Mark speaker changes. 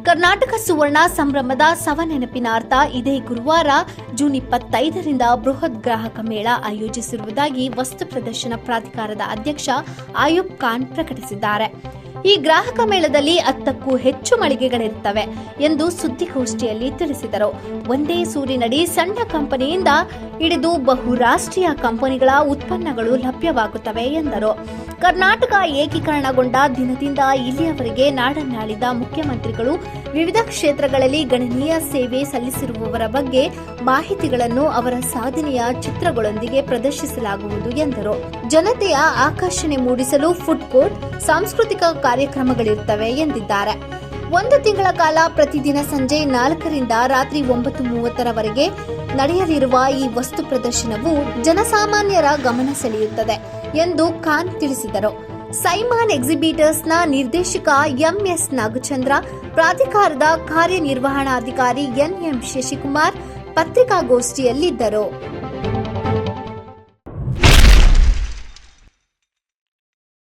Speaker 1: ಕರ್ನಾಟಕ ಸುವರ್ಣ ಸಂಭ್ರಮದ ಸವನೆನಪಿನಾರ್ಥ ಇದೇ ಗುರುವಾರ ಜೂನ್ ಇಪ್ಪತ್ತೈದರಿಂದ ಬೃಹತ್ ಗ್ರಾಹಕ ಮೇಳ ಆಯೋಜಿಸಿರುವುದಾಗಿ ವಸ್ತು ಪ್ರದರ್ಶನ ಪ್ರಾಧಿಕಾರದ ಅಧ್ಯಕ್ಷ ಆಯುಬ್ ಖಾನ್ ಪ್ರಕಟಿಸಿದ್ದಾರೆ. ಈ ಗ್ರಾಹಕ ಮೇಳದಲ್ಲಿ ಹತ್ತಕ್ಕೂ ಹೆಚ್ಚು ಮಳಿಗೆಗಳಿರುತ್ತವೆ ಎಂದು ಸುದ್ದಿಗೋಷ್ಠಿಯಲ್ಲಿ ತಿಳಿಸಿದರು. ಒಂದೇ ಸೂರಿನಡಿ ಸಣ್ಣ ಕಂಪನಿಯಿಂದ ಹಿಡಿದು ಬಹುರಾಷ್ಟ್ರೀಯ ಕಂಪನಿಗಳ ಉತ್ಪನ್ನಗಳು ಲಭ್ಯವಾಗುತ್ತವೆ ಎಂದರು. ಕರ್ನಾಟಕ ಏಕೀಕರಣಗೊಂಡ ದಿನದಿಂದ ಇಲ್ಲಿಯವರೆಗೆ ನಾಡನ್ನಾಳಿದ ಮುಖ್ಯಮಂತ್ರಿಗಳು ವಿವಿಧ ಕ್ಷೇತ್ರಗಳಲ್ಲಿ ಗಣನೀಯ ಸೇವೆ ಸಲ್ಲಿಸಿರುವವರ ಬಗ್ಗೆ ಮಾಹಿತಿಗಳನ್ನು ಅವರ ಸಾಧನೆಯ ಚಿತ್ರಗಳೊಂದಿಗೆ ಪ್ರದರ್ಶಿಸಲಾಗುವುದು ಎಂದರು. ಜನತೆಯ ಆಕರ್ಷಣೆ ಮೂಡಿಸಲು ಫುಡ್ ಕೋರ್ಟ್ ಸಾಂಸ್ಕೃತಿಕ ಕಾರ್ಯಕ್ರಮಗಳಿರುತ್ತವೆ ಎಂದಿದ್ದಾರೆ. ಒಂದು ತಿಂಗಳ ಕಾಲ ಪ್ರತಿದಿನ ಸಂಜೆ ನಾಲ್ಕರಿಂದ ರಾತ್ರಿ ಒಂಬತ್ತು ಮೂವತ್ತರವರೆಗೆ ನಡೆಯಲಿರುವ ಈ ವಸ್ತು ಪ್ರದರ್ಶನವು ಜನಸಾಮಾನ್ಯರ ಗಮನ ಸೆಳೆಯುತ್ತದೆ ಎಂದು ಖಾನ್ ತಿಳಿಸಿದರು. ಸೈಮಾನ್ ಎಕ್ಸಿಬಿಟರ್ಸ್ನ ನಿರ್ದೇಶಕ ಎಂಎಸ್ ನಾಗಚಂದ್ರ, ಪ್ರಾಧಿಕಾರದ ಕಾರ್ಯನಿರ್ವಹಣಾಧಿಕಾರಿ ಎನ್ ಎಂ ಶಶಿಕುಮಾರ್ ಪತ್ರಿಕಾಗೋಷ್ಠಿಯಲ್ಲಿದ್ದರು.